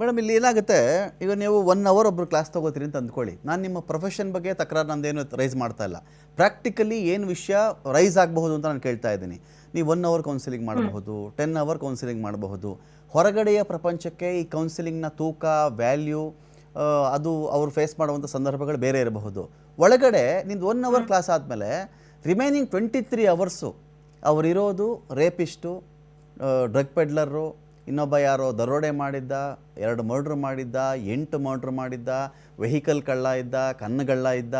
Madam ಇಲ್ಲಿ ಏನಾಗುತ್ತೆ? ಈಗ ನೀವು ಒನ್ ಅವರ್ ಒಬ್ರು ಕ್ಲಾಸ್ ತೊಗೋತೀರಿ ಅಂತ ಅಂದ್ಕೊಳ್ಳಿ. ನಾನು ನಿಮ್ಮ ಪ್ರೊಫೆಷನ್ ಬಗ್ಗೆ ತಕರಾರು ನಂದೇನು ರೈಸ್ ಮಾಡ್ತಾ ಇಲ್ಲ. ಪ್ರಾಕ್ಟಿಕಲಿ ಏನು ವಿಷಯ ರೈಸ್ ಆಗಬಹುದು ಅಂತ ನಾನು ಕೇಳ್ತಾ ಇದ್ದೀನಿ. ನೀವು ಒನ್ ಅವರ್ ಕೌನ್ಸಿಲಿಂಗ್ ಮಾಡಬಹುದು ಟೆನ್ ಅವರ್ ಕೌನ್ಸಿಲಿಂಗ್ ಮಾಡಬಹುದು. ಹೊರಗಡೆಯ ಪ್ರಪಂಚಕ್ಕೆ ಈ ಕೌನ್ಸಿಲಿಂಗ್ನ ತೂಕ ವ್ಯಾಲ್ಯೂ ಅದು ಅವರು ಫೇಸ್ ಮಾಡುವಂಥ ಸಂದರ್ಭಗಳು ಬೇರೆ ಇರಬಹುದು. ಒಳಗಡೆ ನಿಂದು ಒನ್ ಅವರ್ ಕ್ಲಾಸ್ ಆದಮೇಲೆ ರಿಮೈನಿಂಗ್ ಟ್ವೆಂಟಿ ತ್ರೀ ಅವರ್ಸು ಅವರಿರೋದು ರೇಪಿಸ್ಟು ಡ್ರಗ್ ಪೆಡ್ಲರು ಇನ್ನೊಬ್ಬ ಯಾರೋ ದರೋಡೆ ಮಾಡಿದ್ದ ಎರಡು ಮರ್ಡ್ರ್ ಮಾಡಿದ್ದ ಎಂಟು ಮರ್ಡ್ರ್ ಮಾಡಿದ್ದ ವೆಹಿಕಲ್ ಕಳ್ಳ ಇದ್ದ ಕಣ್ಣುಗಳ್ಳ ಇದ್ದ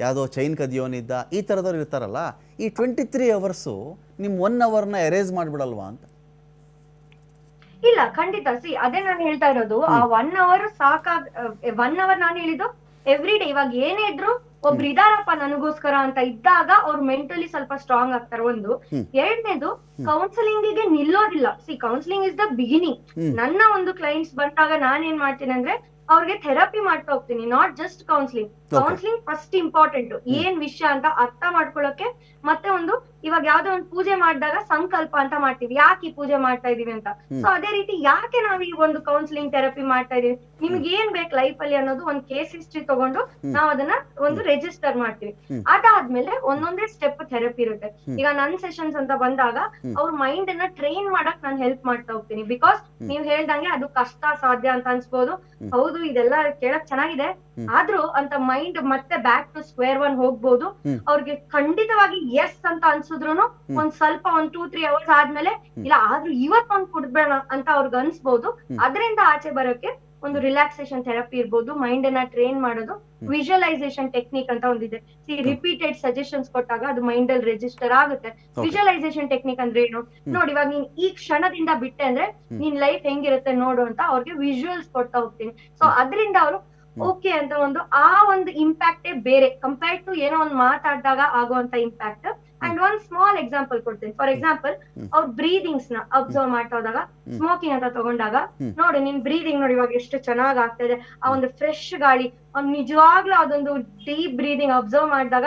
ಯಾವುದೋ ಚೈನ್ ಕದಿಯೋನಿದ್ದ ಈ ಥರದವ್ರು ಇರ್ತಾರಲ್ಲ ಈ ಟ್ವೆಂಟಿ ತ್ರೀ ಅವರ್ಸು ನಿಮ್ಮ ಒನ್ ಅವರ್ನ ಎರೇಸ್ ಮಾಡಿಬಿಡಲ್ವಾ ಅಂತ? ಇಲ್ಲ ಖಂಡಿತ. ಸಿ ಅದೇ ನಾನು ಹೇಳ್ತಾ ಇರೋದು ಆ ಒನ್ ಅವರ್ ಸಾಕಾಗ ಒನ್ ಅವರ್ ನಾನು ಹೇಳಿದ್ದು ಎವ್ರಿ ಡೇ ಇವಾಗ ಏನೇ ಇದ್ರು ಒಬ್ರು ಇದಾರಪ್ಪ ನನಗೋಸ್ಕರ ಅಂತ ಇದ್ದಾಗ ಅವ್ರು ಮೆಂಟಲಿ ಸ್ವಲ್ಪ ಸ್ಟ್ರಾಂಗ್ ಆಗ್ತಾರೆ ಒಂದು. ಎರಡನೇದು ಕೌನ್ಸಿಲಿಂಗ್ಗೆ ನಿಲ್ಲೋದಿಲ್ಲ. See counselling is the beginning ನನ್ನ ಒಂದು ಕ್ಲೈಂಟ್ಸ್ ಬಂದಾಗ ನಾನ್ ಏನ್ ಮಾಡ್ತೀನಿ ಅಂದ್ರೆ ಅವ್ರಿಗೆ ಥೆರಪಿ ಮಾಡ್ತಾ ಹೋಗ್ತೀನಿ not just counselling counselling first important ಏನ್ ವಿಷಯ ಅಂತ ಅರ್ಥ ಮಾಡ್ಕೊಳ್ಳೋಕೆ ಮತ್ತೆ ಒಂದು ಇವಾಗ ಯಾವ್ದೋ ಒಂದು ಪೂಜೆ ಮಾಡಿದಾಗ ಸಂಕಲ್ಪ ಅಂತ ಮಾಡ್ತೀವಿ. ಯಾಕೆ ಈ ಪೂಜೆ ಮಾಡ್ತಾ ಇದೀವಿ ಅಂತ? ಸೊ ಅದೇ ರೀತಿ ಯಾಕೆ ನಾವ್ ಈ ಒಂದು ಕೌನ್ಸಿಲಿಂಗ್ ಥೆರಪಿ ಮಾಡ್ತಾ ಇದೀವಿ? ನಿಮ್ಗೆ ಏನ್ ಬೇಕು ಲೈಫ್ ಅಲ್ಲಿ ಅನ್ನೋದು ಒಂದು ಕೇಸ್ ಹಿಸ್ಟ್ರಿ ತಗೊಂಡು ನಾವ್ ಅದನ್ನ ಒಂದು ರಿಜಿಸ್ಟರ್ ಮಾಡ್ತೀವಿ. ಅದಾದ್ಮೇಲೆ ಒಂದೊಂದೇ ಸ್ಟೆಪ್ ಥೆರಪಿ ಇರುತ್ತೆ. ಈಗ ನನ್ ಸೆಷನ್ಸ್ ಅಂತ ಬಂದಾಗ. ಅವ್ರ ಮೈಂಡ್ ಅನ್ನ ಟ್ರೈನ್ ಮಾಡಕ್ ನಾನು ಹೆಲ್ಪ್ ಮಾಡ್ತಾ ಹೋಗ್ತೀನಿ. ಬಿಕಾಸ್ ನೀವ್ ಹೇಳ್ದಂಗೆ ಅದು ಕಷ್ಟ ಸಾಧ್ಯ ಅಂತ ಅನ್ಸ್ಬೋದು. ಹೌದು ಇದೆಲ್ಲ ಕೇಳಕ್ ಚೆನ್ನಾಗಿದೆ. ಆದ್ರೂ ಅಂತ ಮೈಂಡ್ ಮತ್ತೆ ಬ್ಯಾಕ್ ಟು ಸ್ಕ್ವೇರ್ ಒನ್ ಹೋಗ್ಬೋದು. ಅವ್ರಿಗೆ ಖಂಡಿತವಾಗಿ ಎಸ್ ಅಂತ ಅನ್ಸಿದ್ರು ಒಂದ್ ಸ್ವಲ್ಪ ಒಂದ್ ಟೂ ತ್ರೀ ಅವರ್ಸ್ ಆದ್ಮೇಲೆ ಇಲ್ಲ ಆದ್ರೂ ಇವತ್ ಒಂದ್ ಕುಡ್ಬೇಡ ಅಂತ ಅವ್ರಿಗೆ ಅನ್ಸ್ಬೋದು. ಅದರಿಂದ ಆಚೆ ಬರೋಕೆ ಒಂದು ರಿಲ್ಯಾಕ್ಸೇಷನ್ ಥೆರಪಿ ಇರ್ಬೋದು ಮೈಂಡ್ ಅನ್ನ ಟ್ರೈನ್ ಮಾಡೋದು. ವಿಜುವಲೈಸೇಷನ್ ಟೆಕ್ನಿಕ್ ಅಂತ ಒಂದಿದೆ ಸಿ ರಿಪೀಟೆಡ್ ಸಜೆಷನ್ಸ್ ಕೊಟ್ಟಾಗ ಅದು ಮೈಂಡ್ ಅಲ್ಲಿ ರಿಜಿಸ್ಟರ್ ಆಗುತ್ತೆ. ವಿಜುವಲೈಸೇಷನ್ ಟೆಕ್ನಿಕ್ ಅಂದ್ರೆ ಏನು? ನೋಡಿ ಇವಾಗ ನೀನ್ ಈ ಕ್ಷಣದಿಂದ ಬಿಟ್ಟೆ ಅಂದ್ರೆ ನಿನ್ ಲೈಫ್ ಹೆಂಗಿರುತ್ತೆ ನೋಡು ಅಂತ ಅವ್ರಿಗೆ ವಿಜುವಲ್ಸ್ ಕೊಡ್ತಾ ಹೋಗ್ತೀನಿ. ಸೊ ಅದರಿಂದ ಅವರು ಓಕೆ ಅಂತ ಒಂದು ಆ ಒಂದು ಇಂಪ್ಯಾಕ್ಟೇ ಬೇರೆ. ಕಂಪೇರ್ ಟು ಏನೋ ಒಂದು ಮಾತಾಡಿದಾಗ ಆಗುವಂತ ಇಂಪ್ಯಾಕ್ಟ್ ಅಂಡ್ ಒಂದ್ ಸ್ಮಾಲ್ ಎಕ್ಸಾಂಪಲ್ ಕೊಡ್ತೀನಿ. ಫಾರ್ ಎಕ್ಸಾಂಪಲ್ ಅವ್ರ ಬ್ರೀದಿಂಗ್ಸ್ನ ಅಬ್ಸರ್ವ್ ಮಾಡ್ತಾ ಹೋದಾಗ ಸ್ಮೋಕಿಂಗ್ ಅಂತ ತಗೊಂಡಾಗ. ನೋಡಿ ನಿನ್ ಬ್ರೀದಿಂಗ್ ನೋಡಿ ಇವಾಗ ಎಷ್ಟು ಚೆನ್ನಾಗ್ ಆಗ್ತಾ ಇದೆ ಆ ಒಂದು ಫ್ರೆಶ್ ಗಾಳಿ ಅವ್ನ್ ನಿಜವಾಗ್ಲೂ ಅದೊಂದು ಡೀಪ್ ಬ್ರೀದಿಂಗ್ ಅಬ್ಸರ್ವ್ ಮಾಡಿದಾಗ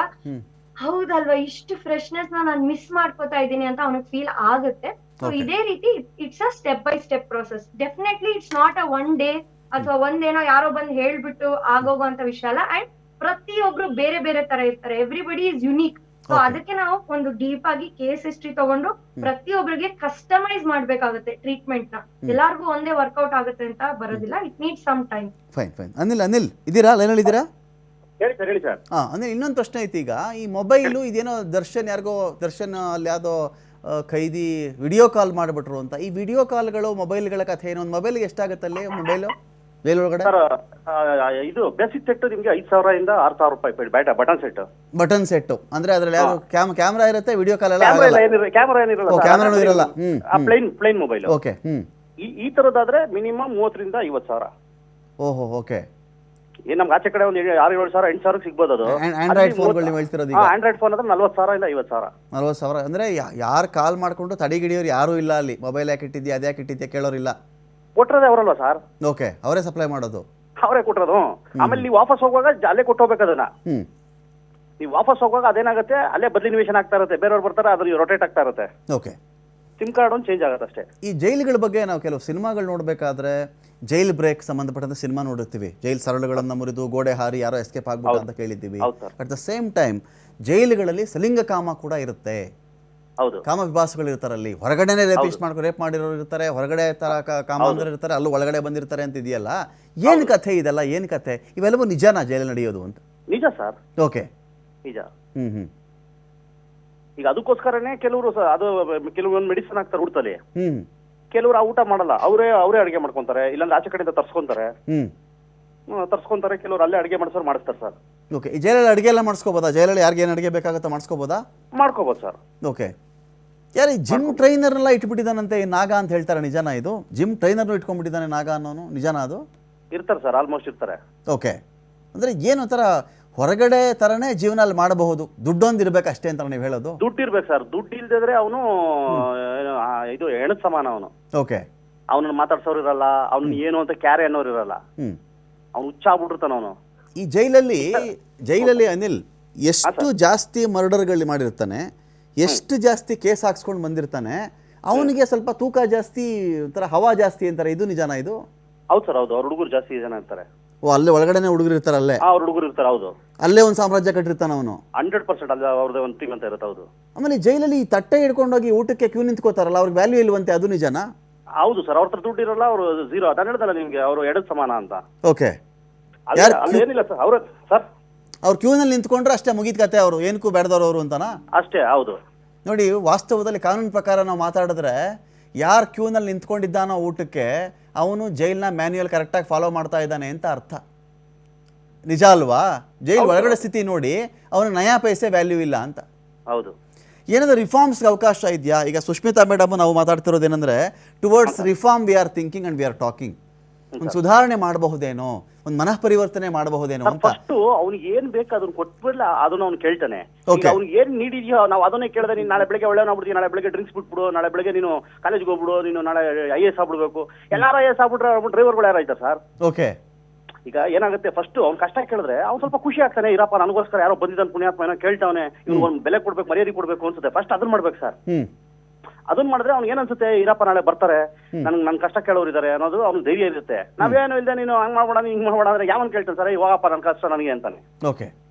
ಹೌದಲ್ವಾ ಇಷ್ಟು ಫ್ರೆಶ್ನೆಸ್ನ ನಾನು ಮಿಸ್ ಮಾಡ್ಕೋತಾ ಇದ್ದೀನಿ ಅಂತ ಅವ್ನಿಗೆ ಫೀಲ್ ಆಗುತ್ತೆ. ಸೊ ಇದೇ ರೀತಿ it's a step by step process definitely it's not a one day ಅಥವಾ ಒಂದೇನೋ ಯಾರೋ ಬಂದ್ ಹೇಳ್ಬಿಟ್ಟು ಆಗೋಗುವಂತ ವಿಷಯ ಅಲ್ಲ. ಅಂಡ್ ಪ್ರತಿಯೊಬ್ರು ಬೇರೆ ಬೇರೆ ತರ ಇರ್ತಾರೆ. ಎವ್ರಿಬಡಿ ಇಸ್ ಯುನೀಕ್ ಸೊ ಅದಕ್ಕೆ ನಾವು ಒಂದು ಡೀಪ್ ಆಗಿ ಕೇಸ್ ಹಿಸ್ಟ್ರಿ ತಗೊಂಡು ಪ್ರತಿಯೊಬ್ಬರಿಗೆ ಕಸ್ಟಮೈಸ್ ಮಾಡ್ಬೇಕಾಗುತ್ತೆ ಟ್ರೀಟ್ಮೆಂಟ್ನ. ಎಲ್ಲಾರ್ಗು ಒಂದೇ ವರ್ಕೌಟ್ ಆಗುತ್ತೆ ಅಂತ ಬರೋದಿಲ್ಲ. It need some time fine fine Anil Anil ಇದೀರಾ ಲೈನಲ್ಲಿ ಇದ್ದೀರಾ? ಹೇಳಿ ಸರ್ ಹೇಳಿ ಸರ್. ಹಾಂ ಅಂದರೆ ಇನ್ನೊಂದು ಪ್ರಶ್ನೆ ಐತಿ ಈಗ. ಈ ಮೊಬೈಲು ಇದೇನೋ ದರ್ಶನ್ ಯಾರಿಗೋ ದರ್ಶನ್ ಅಲ್ಲಿ ಯಾವುದೋ ಖೈದಿ ವಿಡಿಯೋ ಕಾಲ್ ಮಾಡಿಬಿಟ್ರು ಅಂತ. ಈ ವಿಡಿಯೋ ಕಾಲ್ಗಳು ಮೊಬೈಲ್ಗಳ ಕಥೆ ಏನೋ? ಒಂದು ಮೊಬೈಲ್ಗೆ ಎಷ್ಟಾಗುತ್ತಲ್ಲಿ ಮೊಬೈಲು ಒಳಗಡೆ ಸರ್ ಇದು ಬೇಸಿಕ್ ಸೆಟ್ ನಿಮಗೆ ಐದು ಸಾವಿರದಿಂದ ಆರು ಸಾವಿರ ರೂಪಾಯಿ ಬ್ಯಾಟ ಬಟನ್ ಸೆಟ್ ಬಟನ್ ಸೆಟ್ ಅಂದ್ರೆ ಅದ್ರಲ್ಲಿ ಯಾವುದು ಕ್ಯಾಮ್ ಕ್ಯಾಮ್ರಾ ಇರುತ್ತೆ ವಿಡಿಯೋ ಕಾಲ್ ಎಲ್ಲ ಕ್ಯಾಮ್ರಾ ಏನಿರಲ್ಲ ಕ್ಯಾಮ್ರಾ ಏನಿರಲ್ಲ. ಕ್ಯಾಮ್ರಾನೂ ಇರಲ್ಲ. ಹ್ಮ್. ಪ್ಲೈನ್ ಪ್ಲೈನ್ ಮೊಬೈಲ್ ಓಕೆ ಈ ಈ ತರದಾದ್ರೆ ಮಿನಿಮಮ್ ಮೂವತ್ತರಿಂದ ಐವತ್ತು ಸಾವಿರ. ಓಹೋ ಓಕೆ ಏನ್ ನಮ್ಗೆ ಆಚೆ ಕಡೆ ಒಂದು ಆರು ಏಳು ಸಾವಿರ ಎಂಟು ಸಾವಿರ ಸಿಗ್ಬೋದು ಅದು. ಆಂಡ್ರಾಯ್ಡ್ ಫೋನ್ಗಳು ನೀವು ಹೇಳ್ತಿರೋದು ಈಗ ಆಂಡ್ರಾಯ್ಡ್ ಫೋನ್ ಅಂದ್ರೆ ನಲ್ವತ್ತು ಸಾವಿರ ಇಂದ ಐವತ್ತು ಸಾವಿರ. ನಲ್ವತ್ತು ಸಾವಿರ. ಅಂದ್ರೆ ಯಾರು ಕಾಲ್ ಮಾಡ್ಕೊಂಡು ತಡೆಗಿಡಿಯೋರು ಯಾರೂ ಇಲ್ಲ ಅಲ್ಲಿ. ಮೊಬೈಲ್ ಯಾಕೆ ಇಟ್ಟಿದ್ಯಾ ಅದ್ಯಾಕೆ ಇಟ್ಟಿದ್ಯಾ ಕೇಳೋರಿಲ್ಲ. ಕೊಟ್ಟರದೇ ಅವರಲ್ವಾ ಸರ್? ಓಕೆ ಅವರೇ ಸಪ್ಲೈ ಮಾಡೋದು. ಅವರೇ ಕೊಟ್ಟಿರೋದು ಆಮೇಲೆ ನೀವು ವಾಪಸ್ ಹೋಗುವಾಗ ಅಲ್ಲೇ ಕೊಟ್ಟು ಹೋಗ್ಬೇಕು ಅದನ್ನ. ನೀವು ವಾಪಸ್ ಹೋಗುವಾಗ ಅದೇನಾಗುತ್ತೆ? ಅಲ್ಲೇ ಬದಲಿ ನಿವೇಶನ ಆಗ್ತಾ ಇರುತ್ತೆ. ಬೇರೆಯವ್ರು ಬರ್ತಾರೆ ಅದ್ರ ರೊಟೇಟ್ ಆಗ್ತಾ ಇರುತ್ತೆ. ಓಕೆ. ಸಿಮ್ ಕಾರ್ಡ್ ಒಂದು ಚೇಂಜ್ ಆಗುತ್ತೆ ಅಷ್ಟೇ. ಈ ಜೈಲುಗಳ ಬಗ್ಗೆ ನಾವು ಕೆಲವು ಸಿನಿಮಾಗಳು ನೋಡಬೇಕಾದ್ರೆ ಜೈಲ್ ಬ್ರೇಕ್ ಸಂಬಂಧಪಟ್ಟಂತ ಸಿನಿಮಾ ನೋಡಿರ್ತೀವಿ. ಜೈಲ್ ಸರಳುಗಳನ್ನ ಮುರಿದು ಗೋಡೆ ಹಾರಿ ಯಾರೋ ಎಸ್ಕೇಪ್ ಆಗ್ಬೇಕು ಅಂತ ಕೇಳಿದ್ದೀವಿ. ಹೌದು ಸರ್. ಅಟ್ ದ ಸೇಮ್ ಟೈಮ್ ಜೈಲುಗಳಲ್ಲಿ ಸಲಿಂಗ ಕಾಮ ಕೂಡ ಇರುತ್ತೆ. ಹೌದು. ಕಾಮ ವಿಭಾಸಗಳು ಇರ್ತಾರಲ್ಲಿ. ಹೊರಗಡೆನೆ ರೇಪಿಸ್ಟ್ ಮಾಡ್ಕೊ ರೇಪ್ ಮಾಡಿರೋರು ಇರ್ತಾರೆ ಹೊರಗಡೆ ತರ ಕಾಮಾಂಧರು ಇರ್ತಾರೆ ಅಲ್ಲೂ ಒಳಗಡೆ ಬಂದಿರ್ತಾರೆ ಅಂತ ಇದೆಯಲ್ಲ? ಏನ್ ಕಥೆ ಇದೆಲ್ಲ? ಏನ್ ಕಥೆ? ಇವೆಲ್ಲವೂ ನಿಜನಾ ಜೈಲಲ್ಲಿ ನಡೆಯೋದು ಅಂತ? ನಿಜ ಸರ್. ಓಕೆ. ನಿಜ. ಹ್ಮ್ ಹ್ಮ್. ಈಗ ಅದಕ್ಕೋಸ್ಕರನೇ ಕೆಲವರು ಅದು ಕೆಲವೊಂದು ಮೆಡಿಸಿನ್ ಹಾಕ್ತಾರೆ ಊಟದಲ್ಲಿ ಹ್ಮ್. ಕೆಲವರು ಆ ಊಟ ಮಾಡಲ್ಲ. ಅವರೇ ಅವರೇ ಅಡಿಗೆ ಮಾಡ್ಕೊಂತಾರೆ. ಇಲ್ಲಾಂದ್ರೆ ಆಚೆ ಕಡೆಯಿಂದ ತರ್ಸ್ಕೊಂತಾರೆ. ಹ್ಮ್, ತರ್ಸ್ಕೊಂತಾರೆ. ಕೆಲವರು ಅಲ್ಲೇ ಅಡಿಗೆ ಮಾಡಿಸೋರು ಮಾಡಿಸ್ತಾರೆ ಸರ್. ಓಕೆ. ಈ ಜೈಲಲ್ಲಿ ಅಡಿಗೆ ಎಲ್ಲ ಮಾಡಿಸ್ಕೋಬೋದಾ? ಜೈಲಲ್ಲಿ ಯಾರಿಗೆ ಏನು ಅಡಿಗೆ ಬೇಕಾಗುತ್ತೋ ಮಾಡಿಸ್ಕೋಬೋದಾ? ಮಾಡ್ಕೋಬೋದು ಸರ್. ಓಕೆ. ಯಾರು ಜಿಮ್ ಟ್ರೈನರ್ನೆಲ್ಲ ಇಟ್ಬಿಟ್ಟಿದ್ದಾನಂತೆ ನಾಗ ಅಂತ ಹೇಳ್ತಾರೆ ನಿಜಾನ ಇದು? ಜಿಮ್ ಟ್ರೈನರ್ನು ಇಟ್ಕೊಂಡ್ಬಿಟ್ಟಿದ್ದಾನೆ ನಾಗ ಅನ್ನೋನು? ನಿಜಾನ ಅದು? ಇರ್ತಾರೆ ಸರ್ ಆಲ್ಮೋಸ್ಟ್ ಇರ್ತಾರೆ. ಓಕೆ. ಅಂದ್ರೆ ಏನು ತರ ಹೊರಗಡೆ ತರನೇ ಜೀವನ ಅಲ್ಲಿ ಮಾಡಬಹುದು. ದುಡ್ಡೊಂದು ಇರ್ಬೇಕು ಅಷ್ಟೇ ಅಂತ ನೀವು ಹೇಳೋದು. ದುಡ್ಡು ಇರ್ಬೇಕು ಸರ್. ದುಡ್ಡು ಇಲ್ದಿದ್ರೆ ಅವನು ಇದು ಹೆಣದ ಸಮಾನ ಅವನು. ಓಕೆ. ಅವನನ್ನ ಮಾತಾಡ್ಸೋರು ಇರಲ್ಲ ಅವ್ನ ಏನು ಅಂತ ಕ್ಯಾರೆ ಅನ್ನೋರು ಇರಲ್ಲ. ಅವನು ಅವ್ನು ಹುಚ್ಚಾಗ್ಬಿಟ್ಟಿರ್ತಾನ ಅವನು. ಈ ಜೈಲಲ್ಲಿ ಜೈಲಲ್ಲಿ ಅನಿಲ್ ಎಷ್ಟು ಜಾಸ್ತಿ ಮರ್ಡರ್ಗಳು ಮಾಡಿರ್ತಾನೆ. ಎಷ್ಟು ಜಾಸ್ತಿ ಕೇಸ್ ಹಾಕ್ಸ್ಕೊಂಡು ಬಂದಿರ್ತಾನೆ ಅವನಿಗೆ ಸ್ವಲ್ಪ ತೂಕ ಜಾಸ್ತಿ ಒಂಥರ ಹವಾ ಜಾಸ್ತಿ ಅಂತಾರೆ. ಇದು ನಿಜಾನ ಇದು? ಹೌದು ಸರ್ ಹೌದು. ಅವ್ರ ಹುಡುಗರು ಜಾಸ್ತಿ ಜನ ಇರ್ತಾರೆ ಓ ಅಲ್ಲೇ ಒಳಗಡೆನೆ ಹುಡುಗರು ಇರ್ತಾರೆ ಅಲ್ಲೇ? ಅವ್ರ ಹುಡುಗರು ಇರ್ತಾರೆ ಹೌದು. ಅಲ್ಲೇ ಒಂದು ಸಾಮ್ರಾಜ್ಯ ಕಟ್ಟಿರ್ತಾನೆ ಅವನು? ಹಂಡ್ರೆಡ್ ಪರ್ಸೆಂಟ್ ಅಲ್ಲಿ ಅವ್ರದ್ದು ಒಂದು ಟೀಮ್ ಅಂತ ಇರುತ್ತೆ ಹೌದು. ಆಮೇಲೆ ಜೈಲಲ್ಲಿ ಈ ತಟ್ಟೆ ಹಿಡ್ಕೊಂಡೋಗಿ ಊಟಕ್ಕೆ ಕ್ಯೂ ನಿಂತ್ಕೋತಾರಲ್ಲ ಅವ್ರಿಗೆ ವ್ಯಾಲ್ಯೂ ಇಲ್ವಂತೆ ಅದು ನಿಜನಾ? ಹೌದು ಸರ್ ಅವ್ರ ಹತ್ರ ದುಡ್ಡು ಇರಲ್ಲ ಅವರು ಝೀರೋ ಅದನ್ನ ಹೇಳ್ದಲ್ಲ ನಿಮ್ಗೆ ಅವರು ಎಡದ್ ಸಮಾನ ಅಂತ. ಓಕೆ ಯಾರ್- ಅಲ್ಲಿ ಏನಿಲ್ಲ ಸರ್ ಅವ್ರ ಸರ್ ಅವ್ರು ಕ್ಯೂನಲ್ಲಿ ನಿಂತ್ಕೊಂಡ್ರೆ ಅಷ್ಟೇ ಮುಗಿದ ಕತೆ ಅವರು. ಏನಕ್ಕೂ ಬೇಡದವ್ರು ಅವರು ಅಂತಾನ? ಅಷ್ಟೇ ಹೌದು. ನೋಡಿ ವಾಸ್ತವದಲ್ಲಿ ಕಾನೂನು ಪ್ರಕಾರ ನಾವು ಮಾತಾಡಿದ್ರೆ ಯಾರು ಕ್ಯೂನಲ್ಲಿ ನಿಂತ್ಕೊಂಡಿದ್ದಾನೋ ಊಟಕ್ಕೆ ಅವನು ಜೈಲ್ನ ಮ್ಯಾನ್ಯುಯಲ್ ಕರೆಕ್ಟಾಗಿ ಫಾಲೋ ಮಾಡ್ತಾ ಇದ್ದಾನೆ ಅಂತ ಅರ್ಥ. ನಿಜ ಅಲ್ವಾ? ಜೈಲ್ ಒಳಗಡೆ ಸ್ಥಿತಿ ನೋಡಿ ಅವನು ನಯಾ ಪೈಸೆ ವ್ಯಾಲ್ಯೂ ಇಲ್ಲ ಅಂತ. ಹೌದು. ಏನಾದರೂ ರಿಫಾರ್ಮ್ಸ್ಗೆ ಅವಕಾಶ ಇದೆಯಾ? ಈಗ ಸುಷ್ಮಿತಾ ಮೇಡಮ್ ನಾವು ಮಾತಾಡ್ತಿರೋದು ಏನಂದ್ರೆ towards reform we are thinking and we are talking ಒಂದು ಸುಧಾರಣೆ ಮಾಡಬಹುದೇನೋ ಒಂದು ಮನಃ ಪರಿವರ್ತನೆ ಮಾಡಬಹುದೇನೋ ಅಂತ. ಫಸ್ಟ್ ಅವ್ನಿಗೆ ಏನ್ ಬೇಕು ಅದನ್ನ ಕೊಟ್ಬಿಡ್ಲ ಅದನ್ನ ಅವ್ನು ಕೇಳ್ತಾನೆ. ಈಗ. ಅವ್ನಿಗೆ ಏನ್ ನೀಡಿದ್ಯೋ ನಾವು ಅದನ್ನೇ ಕೇಳಿದ್ರೆ ನೀನು ನಾಳೆ ಬೆಳಗ್ಗೆ ಒಳ್ಳೆ ಆಗ್ಬಿಡ್ತೀವಿ ನಾಳೆ ಬೆಳಗ್ಗೆ ಡ್ರಿಂಕ್ಸ್ ಬಿಟ್ಬಿಡು ನಾಳೆ ಬೆಳಗ್ಗೆ ನೀನು ಕಾಲೇಜ್ ಹೋಗ್ಬಿಡು ನೀನು ನಾಳೆ ಐ ಎಸ್ ಆಗ್ಬಿಡ್ಬೇಕು. ಎಲ್ಲಾರು ಐ ಎಸ್ ಆಗ್ಬಿಟ್ರೆ ಡ್ರೈವರ್ಗಳು ಯಾರಾಯ್ತಾ ಸರ್? ಓಕೆ ಈಗ ಏನಾಗುತ್ತೆ ಫಸ್ಟ್ ಅವ್ನ್ ಕಷ್ಟ ಕೇಳಿದ್ರೆ ಅವ್ನು ಸ್ವಲ್ಪ ಖುಷಿ ಆಗ್ತಾನೆ ಇರಪ್ಪ ನನಗೋಸ್ಕರ ಯಾರೋ ಬಂದಿದ್ದಾನೆ ಪುಣ್ಯಾತ್ಮ ಏನೋ ಕೇಳ್ತಾವನೆ ಇವ್ನು ಒಂದು ಬೆಲೆ ಕೊಡ್ಬೇಕು ಮರ್ಯಾದೆ ಕೊಡ್ಬೇಕು ಅನ್ಸುತ್ತೆ ಫಸ್ಟ್ ಅದನ್ನ ಮಾಡ್ಬೇಕು ಸರ್. ಅದನ್ನ ಮಾಡಿದ್ರೆ ಅವ್ನಿಗೆ ಏನನ್ಸುತ್ತೆ ಇರಪ್ಪ ನಾಳೆ ಬರ್ತಾರೆ. ನನ್ ನನ್ ಕಷ್ಟ ಕೇಳೋರು ಇದಾರೆ ಅನ್ನೋದು ಅವ್ನ ಧೈರ್ಯ ಇರುತ್ತೆ. ನಾವೇನು ಇಲ್ಲದೆ ನೀನು ಹಂಗ್ ಮಾಡ್ಬೇಡ ಹಿಂಗ್ ಮಾಡ್ಬೇಡ ಅಂದ್ರೆ ಯಾವನ್ ಕೇಳ್ತಾನೆ ಸರ್? ಇವಾಗಪ್ಪ ನನ್ ಕಷ್ಟ ನನಗೆ ಅಂತಾನೆ. ಓಕೆ.